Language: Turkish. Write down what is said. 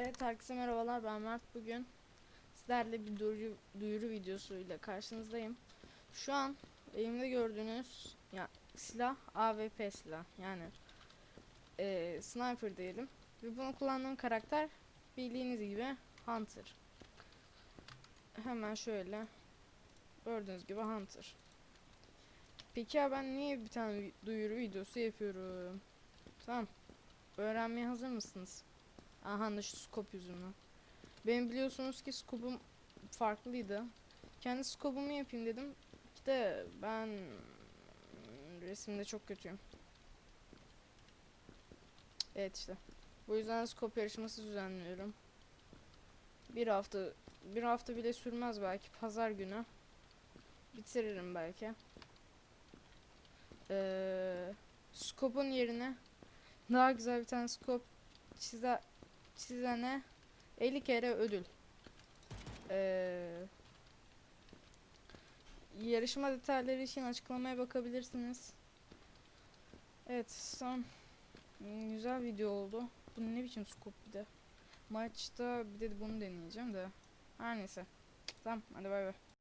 Evet herkese merhabalar ben Mert bugün sizlerle bir duyuru, duyuru videosuyla karşınızdayım. Şu an elimde gördüğünüz ya silah AWP silah yani eee, sniper diyelim ve bunu kullandığım karakter bildiğiniz gibi Hunter. Hemen şöyle gördüğünüz gibi Hunter. Peki ya ben niye bir tane duyuru videosu yapıyorum? Tamam. Öğrenmeye hazır mısınız? Aha da şu scope yüzünden. Benim biliyorsunuz ki scope'um farklıydı. Kendi scope'umu yapayım dedim. İşte ben resimde çok kötüyüm. Evet işte. Bu yüzden scope yarışması düzenliyorum. Bir hafta bir hafta bile sürmez belki pazar günü. Bitiririm belki. Ee, scope'un yerine daha güzel bir tane scope çize çizene 50 kere ödül. Ee, yarışma detayları için açıklamaya bakabilirsiniz. Evet, son Hmm, güzel video oldu. Bu ne biçim scope bir de. Maçta bir de bunu deneyeceğim de. Her neyse. Tamam, hadi bay bay.